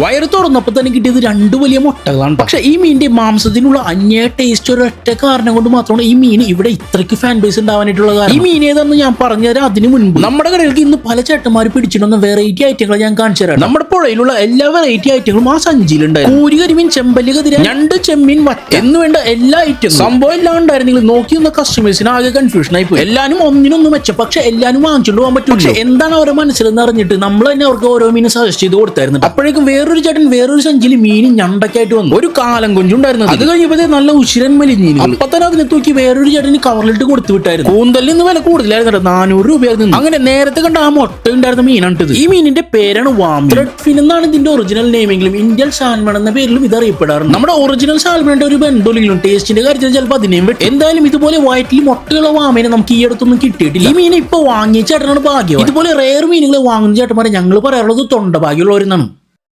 വയറ് തുറന്നപ്പോൾ തന്നെ കിട്ടിയത് രണ്ട് വലിയ മുട്ടകളാണ് പക്ഷെ ഈ മീനിന്റെ മാംസത്തിനുള്ള അന്യ ടേസ്റ്റ് ഒരൊറ്റ കാരണം കൊണ്ട് മാത്രമാണ് ഈ മീൻ ഇവിടെ ഇത്രയ്ക്ക് ഫാൻ ബേസ് ഉണ്ടാവാനായിട്ടുള്ള കാരണം. ഈ മീൻ ഏതാണെന്ന് ഞാൻ പറഞ്ഞുതരാം അതിന് മുൻപ്. നമ്മുടെ കടയിലേക്ക് ഇന്ന് പല ചേട്ടന്മാർ പിടിച്ചിട്ടുന്ന വെറൈറ്റി ഐറ്റങ്ങൾ ഞാൻ കാണിച്ചു തരാം നമ്മുടെ പുഴയിലുള്ള എല്ലാ വെറൈറ്റി ഐറ്റങ്ങളും ആ സഞ്ചിയിലുണ്ടായിരുന്നു കൂരി കരിമീൻ ചെമ്പല്ലി കതിര രണ്ട് ചെമ്മീൻ വറ്റ. എന്ന് വേണ്ട എല്ലാ ഐറ്റം സംഭവം എല്ലാം ഉണ്ടായിരുന്നെങ്കിൽ നോക്കി നിന്ന കസ്റ്റമേഴ്സിന് ആകെ കൺഫ്യൂഷൻ ആയി പോയി എല്ലാവരും ഒന്നിനൊന്നും മെച്ചം. പക്ഷെ എല്ലാവരും വാങ്ങിച്ചുകൊണ്ട് പോകാൻ പറ്റും പക്ഷെ എന്താണ് അവരുടെ മനസ്സിലെന്ന് അറിഞ്ഞിട്ട് നമ്മൾ തന്നെ അവർക്ക് ഓരോ മീൻ സജസ്റ്റ് ചെയ്ത് കൊടുത്തായിരുന്നു അപ്പോഴേക്കും വേറൊരു ചേട്ടൻ വേറൊരു സഞ്ചിയിൽ മീനി ഞണ്ടക്കായിട്ട് വന്നു. ഒരു കാലം കൊഞ്ചുണ്ടായിരുന്നു അത് കഴിഞ്ഞപ്പോഴത്തെ നല്ല ഉശിരൻ മലിഞ്ഞീന് അപ്പൊ തന്നെ അതിനെ തൂക്കി വേറൊരു ചേട്ടന് കവറിലിട്ട് കൊടുത്തു വിട്ടായിരുന്നു. കൂന്തലിൽ നിന്ന് വില കൂടുതലായിരുന്നു. നാനൂറ് രൂപയായിരുന്നു അങ്ങനെ നേരത്തെ കണ്ട ആ മുട്ട ഉണ്ടായിരുന്ന മീനാണ് ഇത് ഈ മീനിന്റെ പേരാണ് വാമി. റെഡ് ഫിൻ എന്നാണ് ഇതിന്റെ ഒറിജിനൽ നെയിമെങ്കിലും ഇന്ത്യൻ സാൽമൺ എന്ന പേരിലും ഇത് അറിയപ്പെടാറുണ്ട്. നമ്മുടെ ഒറിജിനൽ സാൽമണിന്റെ ഒരു ബന്ധമില്ലെങ്കിലും ടേസ്റ്റിന്റെ കാര്യത്തിൽ ചിലപ്പോൾ അതിനെയും വിട്ട് എന്തായാലും ഇതുപോലെ വയറ്റിൽ മുട്ടയുള്ള വാമിനെ നമുക്ക് ഈ അടുത്തൊന്നും കിട്ടിയിട്ടില്ല. ഈ മീനെ ഇപ്പൊ വാങ്ങിയ ചേട്ടനാണ് ഭാഗ്യം ഇതുപോലെ റേർ മീനുകൾ വാങ്ങുന്ന ചേട്ടന്മാരെ ഞങ്ങൾ പറയാറുള്ളത് തൊണ്ട ഭാഗ്യമുള്ളവരെന്നാണ്.